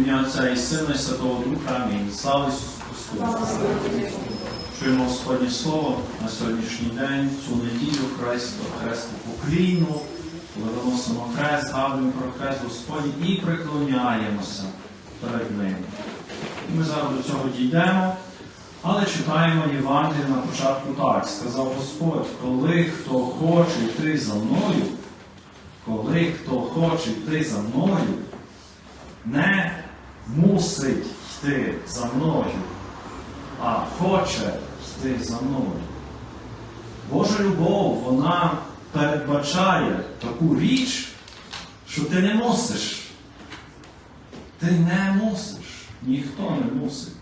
Ім'я Отця і Сина, і Святого Духа. Амінь. Слава Ісусу Христу! Чуємо Господнє Слово на сьогоднішній день, цю неділю Христу, Хресту коли виносимо хрест, згадуємо про хрест Господній і приклоняємося перед Ним. І ми зараз до цього дійдемо, але читаємо Євангеліє на початку так. Сказав Господь, коли хто хоче йти за мною, коли хто хоче йти за мною, не мусить йти за мною, а хоче йти за мною. Божа любов, вона передбачає таку річ, що ти не мусиш. Ти не мусиш. Ніхто не мусить.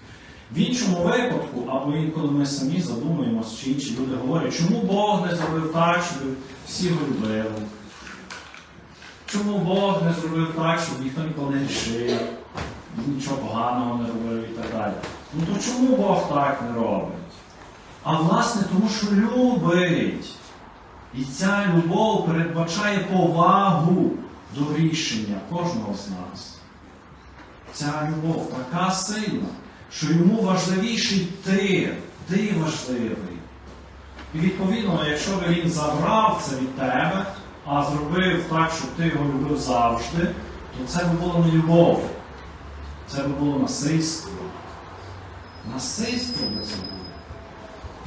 В іншому випадку, або інколи ми самі задумуємося, чи інші люди говорять, чому Бог не зробив так, щоб всі любили? Чому Бог не зробив так, щоб ніхто ніколи не рішив, нічого поганого не робив і так далі? Ну то чому Бог так не робить? А власне тому, що любить. І ця любов передбачає повагу до рішення кожного з нас. Ця любов така сильна, що йому важливіший ти, ти важливий. І відповідно, якщо би він забрав це від тебе, а зробив так, щоб ти його любив завжди, то це би було не любов. Це би було насильство. Насильство би це.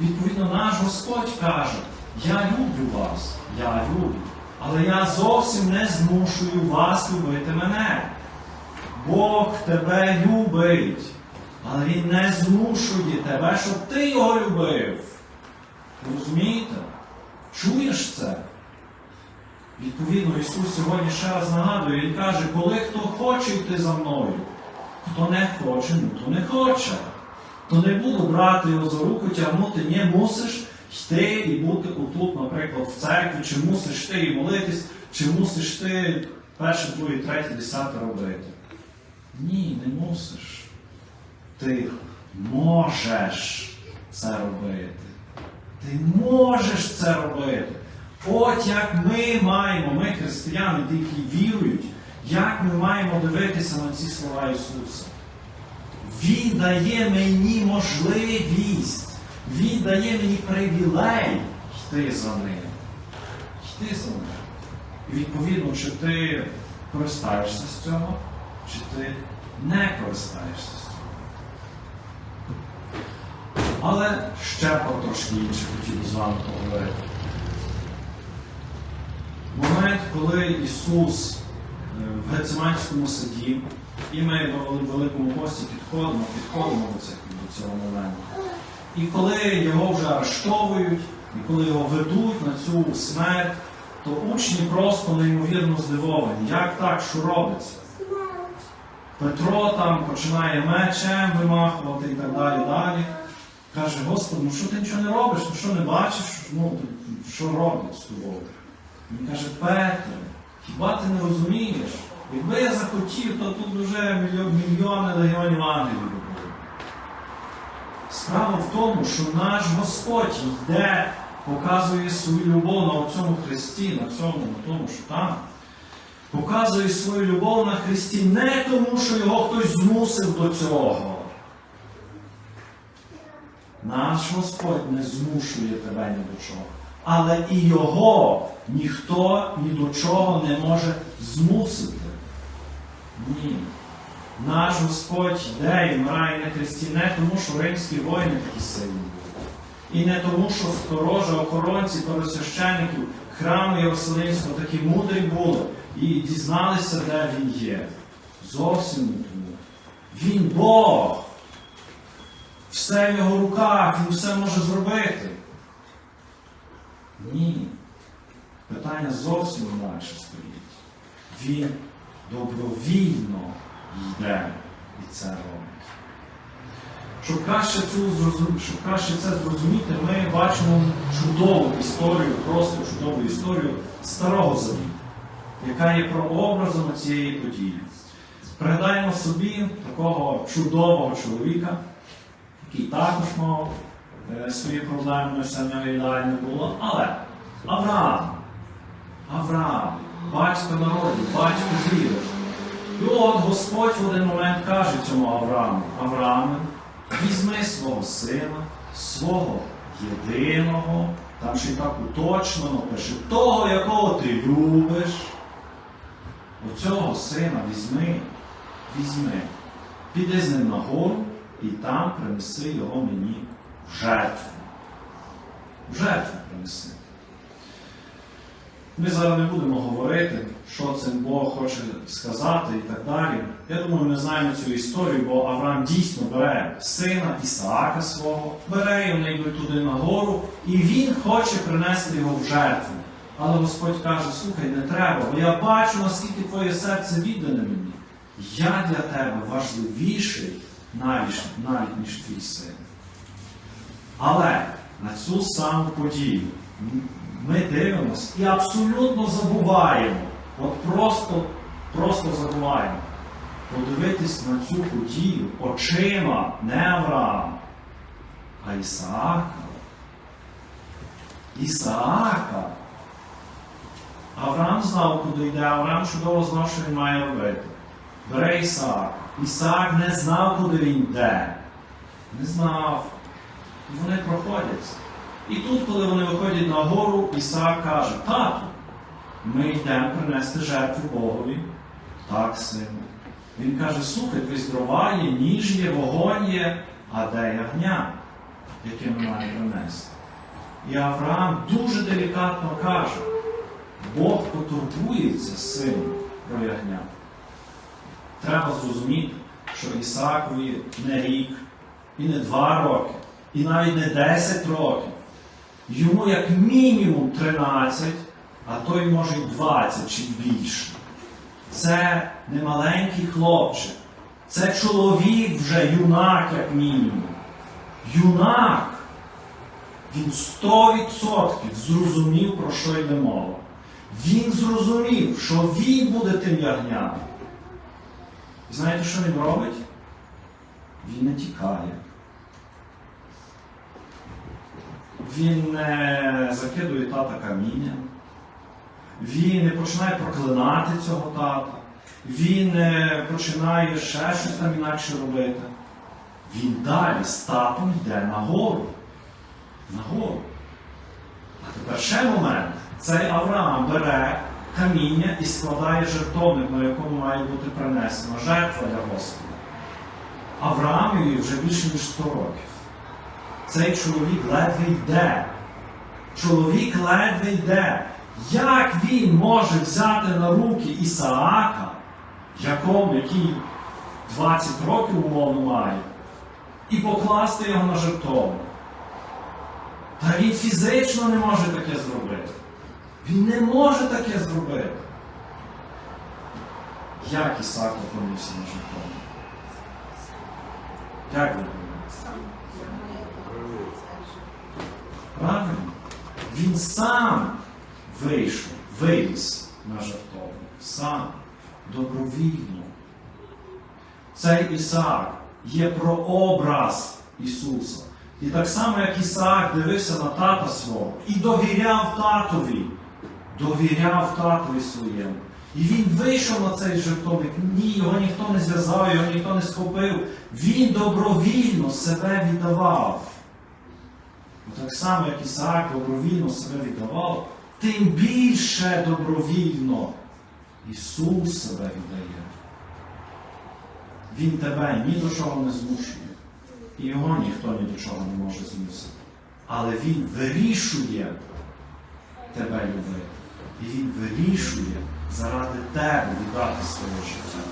Відповідно, наш Господь каже, я люблю вас, я люблю, але я зовсім не змушую вас любити мене. Бог тебе любить, але Він не змушує тебе, щоб ти його любив. Розумієте? Чуєш це? Відповідно, Ісус сьогодні ще раз нагадує, Він каже, коли хто хоче йти за мною, хто не хоче, ну то не хоче. То не буду брати його за руку, тягнути, ні, мусиш йти і бути отут, наприклад, в церкві, чи мусиш ти і молитись, чи мусиш ти перше, друге, третє, десяте робити. Ні, не мусиш. Ти можеш це робити. Ти можеш це робити. От як ми маємо, ми християни, які вірують, як ми маємо дивитися на ці слова Ісуса. Він дає мені можливість, Він дає мені привілей йти за ним. Йти за ним. І відповідно, чи ти користаєшся з цього, чи ти не користаєшся з цього. Але ще про трошки інше хотів з вами поговорити. Момент, коли Ісус в Гециманському саді, і ми в Великому пості підходимо, підходимо до цього, моменту. І коли його вже арештовують, і коли його ведуть на цю смерть, то учні просто неймовірно здивовані. Як так, що робиться? Петро там починає мечем вимахувати і так далі. далі. Каже, Господи, ну що ти нічого не робиш, ну що не бачиш, ну, що роблять з тобою? Він каже, Петро, хіба ти не розумієш? Якби я захотів, то тут вже мільйони легіонів ангелів би було. Справа в тому, що наш Господь йде, показує свою любов на цьому Христі, на цьому, на тому, що там. Показує свою любов на Христі не тому, що його хтось змусив до цього. Наш Господь не змушує тебе ні до чого. Але і його ніхто ні до чого не може змусити. Ні. Наш Господь йде і вмирає на хресті не тому, що римські воїни такі сильні були. І не тому, що сторожа, охоронці, первосвящеників храму Єрусалимського такі мудрі були і дізналися, де він є. Зовсім не тому. Він Бог. Все в його руках, він все може зробити. Ні. Питання зовсім інакше стоїть. Він добровільно йде і це робить. Щоб краще, щоб краще це зрозуміти, ми бачимо чудову історію, просто чудову історію Старого Завіту, яка є прообразом цієї події. Пригадаємо собі такого чудового чоловіка, який також мав свої проблеми, все в нього ідеально було, але Авраам, Авраам, батько народів, батько віри. І от Господь в один момент каже цьому Аврааму, Аврааме, візьми свого сина, свого єдиного, там ще й так уточнено пише, того, якого ти любиш. Оцього сина візьми, візьми, піди з ним на гору і там принеси його мені жертву. В жертву принеси. Ми зараз не будемо говорити, що цим Бог хоче сказати і так далі. Я думаю, ми знаємо цю історію, бо Авраам дійсно бере сина Ісаака свого, бере вони йдуть туди на гору, і він хоче принести його в жертву. Але Господь каже, слухай, не треба, бо я бачу, наскільки твоє серце віддане мені. Я для тебе важливіший навіть, навіть ніж твій син. Але на цю саму подію ми дивимося і абсолютно забуваємо. От просто, просто забуваємо. Подивитись на цю подію очима не Авраама, а Ісаака. Ісаака. Авраам знав, куди йде, Авраам чудово знав, що він має робити. Бере Ісаак. Ісаак не знав, куди він йде. Не знав. Вони проходяться. І тут, коли вони виходять на гору, Ісаак каже, тату, ми йдемо принести жертву Богові. Так, сину. Він каже, слухай, тобі дрова є, ніж є, вогонь є, а де ягня, яке ми маємо принести? І Авраам дуже делікатно каже, Бог потурбується сину про ягня. Треба зрозуміти, що Ісаакові не рік, і не два роки, і навіть не 10 років. Йому як мінімум 13, а то й може 20 чи більше. Це не маленький хлопчик. Це чоловік вже юнак, як мінімум. Юнак. Він 100% зрозумів, про що йде мова. Він зрозумів, що він буде тим ягням. І знаєте, що він робить? Він не тікає. Він не закидує тата камінням. Він не починає проклинати цього тата. Він не починає ще щось там інакше робити. Він далі з татом йде нагору. Нагору. А тепер ще момент. Цей Авраам бере каміння і складає жертовник, на якому має бути принесена жертва для Господа. Авраамові вже більше ніж 100 років. Цей чоловік ледве йде. Чоловік ледве йде. Як він може взяти на руки Ісаака, якому, який 20 років умовно має, і покласти його на жертовник? Та він фізично не може таке зробити. Він не може таке зробити. Як Ісаак опинився на жертовник? Як думаєте? Правильно? Він сам вийшов, виліз на жертовник. Сам, добровільно. Цей Ісаак є прообраз Ісуса. І так само, як Ісаак дивився на тата свого і довіряв татові, довіряв татові своєму. І він вийшов на цей жертовник. Ні, його ніхто не зв'язав, його ніхто не схопив. Він добровільно себе віддавав. Так само, як Ісаак добровільно себе віддавав, тим більше добровільно Ісус себе віддає. Він тебе ні до чого не змушує. І його ніхто ні до чого не може змусити. Але Він вирішує тебе любити. І Він вирішує заради тебе віддати своє життя.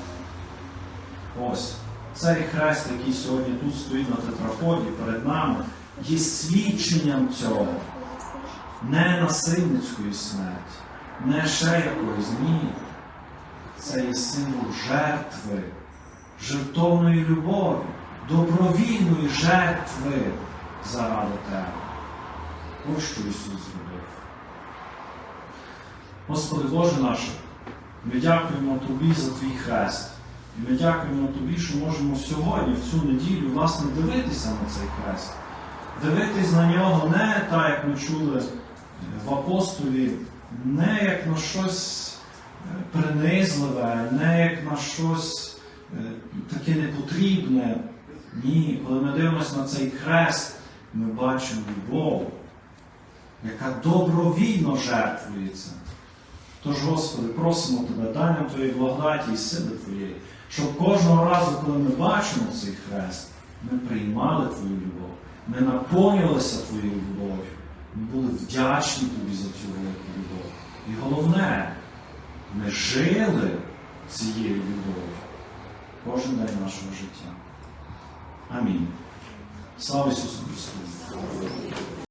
Ось цей хрест, який сьогодні тут стоїть на тетраподі перед нами, є свідченням цього. Не насильницької смерті, не ще якоїсь ні. Це є символ жертви, жертовної любові, добровільної жертви заради тебе. Ось що Ісус зробив. Господи Боже наш, ми дякуємо Тобі за Твій хрест. І ми дякуємо Тобі, що можемо сьогодні, в цю неділю, власне, дивитися на цей хрест. Дивитись на нього не так, як ми чули в апостолі, не як на щось принизливе, не як на щось е, таке непотрібне. Ні, коли ми дивимося на цей хрест, ми бачимо любов, яка добровільно жертвується. Тож, Господи, просимо Тебе, дай нам Твоєї благодаті і сили Твоєї, щоб кожного разу, коли ми бачимо цей хрест, ми приймали Твою любов, ми наповнювалися Твоєю любов'ю, ми були вдячні Тобі за цю велику любов. І головне, ми жили цією любов'ю кожен день нашого життя. Амінь. Слава Ісусу Христу!